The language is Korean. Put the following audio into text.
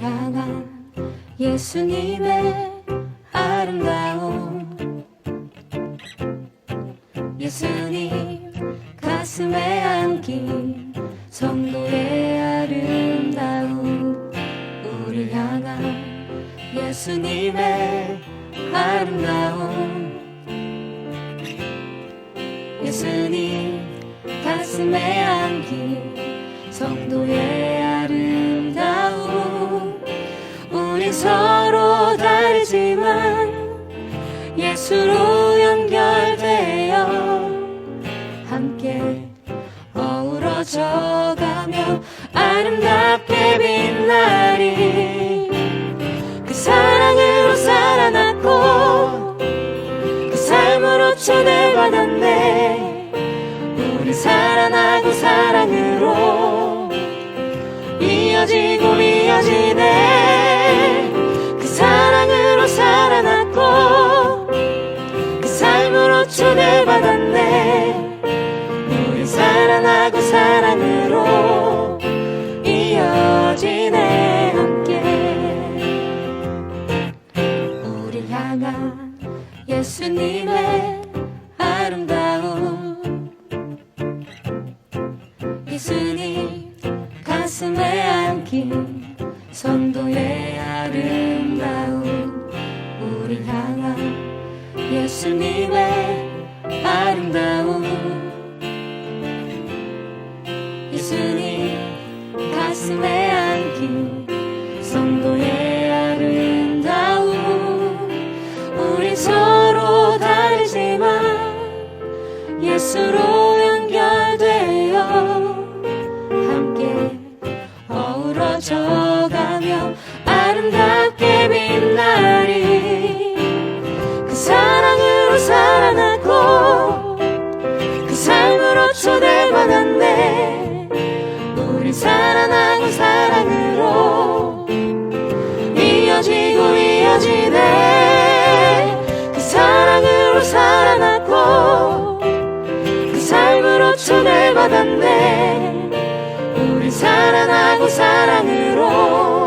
향한 예수님의 아름다움. 예수님 가슴에 안긴 성도의 아름다움. 우리 향한 예수님의 아름다움. 예수님 가슴에 안긴 성도의 아름다움 서로 다르지만 예수로 연결되어 함께 어우러져 가며 아름답게 빛나리. 그 사랑으로 살아났고 그 삶으로 초대받았네. 우리 살아나고 사랑으로 이어지고 이어지네 초대받았네. 우리 살아나고 사랑으로 이어지네 함께. 우리 향한 예수님의 아름다움. 예수님 가슴에 안긴 성도의 아름다움. 우리 향한 예수님의 예수님 가슴에 안긴 성도의 아름다움. 우리 서로 다르지만 예수로 연결되어 함께 어우러져 살아나고 사랑으로 이어지고 이어지네. 그 사랑으로 살아났고 그 삶으로 초대받았네. 우리 살아나고 사랑으로